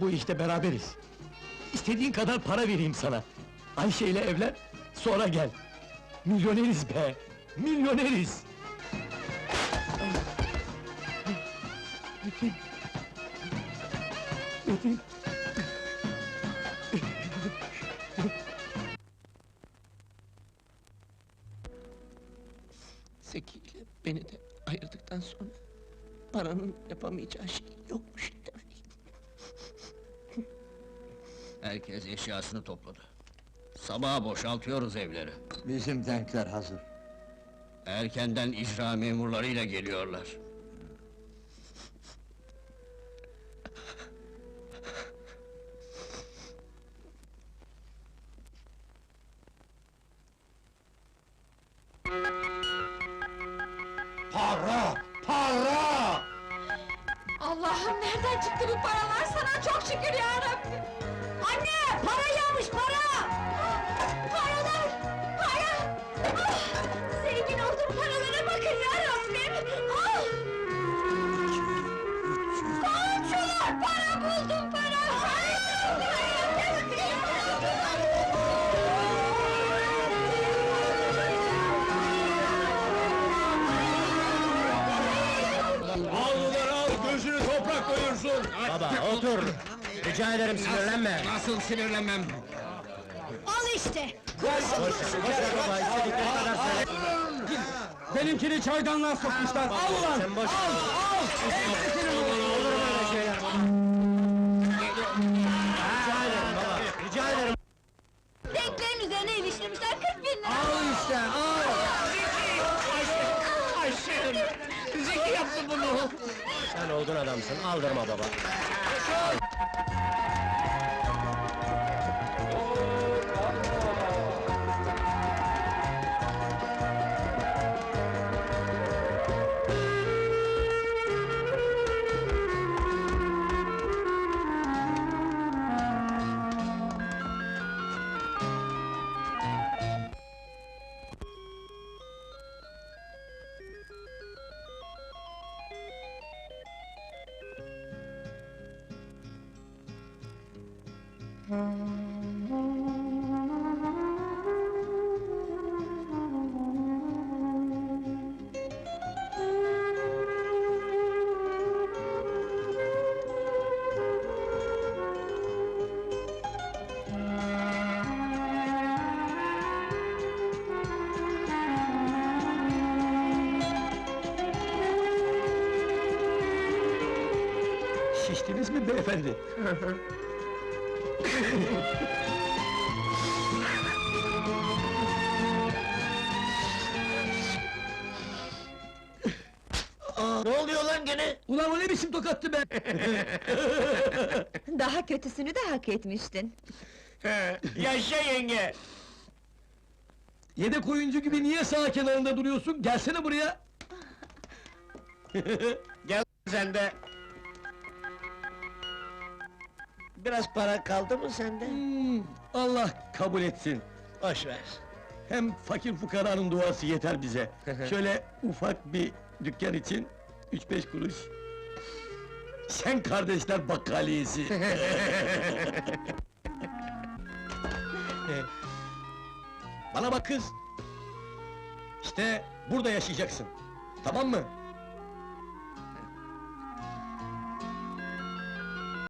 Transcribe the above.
Bu işte beraberiz. İstediğin kadar para vereyim sana. Ayşe ile evlen, sonra gel. Milyoneriz be! Milyoneriz! Metin! Metin! Zeki ile beni de ayırdıktan sonra paranın yapamayacağı şey yokmuş Herkes eşyasını topladı. Sabaha boşaltıyoruz evleri. Bizim denkler hazır. Erkenden icra memurlarıyla geliyorlar. Para! Para! Allah'ım nereden çıktı bu paralar ya Rabbim. Ah. Komşular para buldum para. Al ulan al, gözünü toprak doyursun! Baba otur! Rica ederim sinirlenme! Nasıl sinirlenmem? Al işte. Boş ver baba, istedikleri kadar söyle! Benimkini çaydanlığa sokmuşlar, al boş al! Al! Olur mu öyle şeyler? Rica ederim baba, rica ederim! Denklerin üzerine iliştirmişler 40 bin lira. Al işte, al! Ayşe! Zeki yaptı bunu! Sen olgun adamsın, aldırma baba! Şiştiniz mi beyefendi? Ne oluyor lan gene? Ulan o ne biçim tokattı be? Daha kötüsünü de hak etmiştin. Yaşa yenge! Yedek oyuncu gibi niye sağ kenarında duruyorsun? Gelsene buraya! Gel sen de! Biraz para kaldı mı sende? Hmm, Allah kabul etsin. Boş ver. Hem fakir fukaranın duası yeter bize. Şöyle ufak bir dükkan için üç beş kuruş. Sen kardeşler bakkaliyesi. Bana bak kız. İşte burada yaşayacaksın. Tamam mı?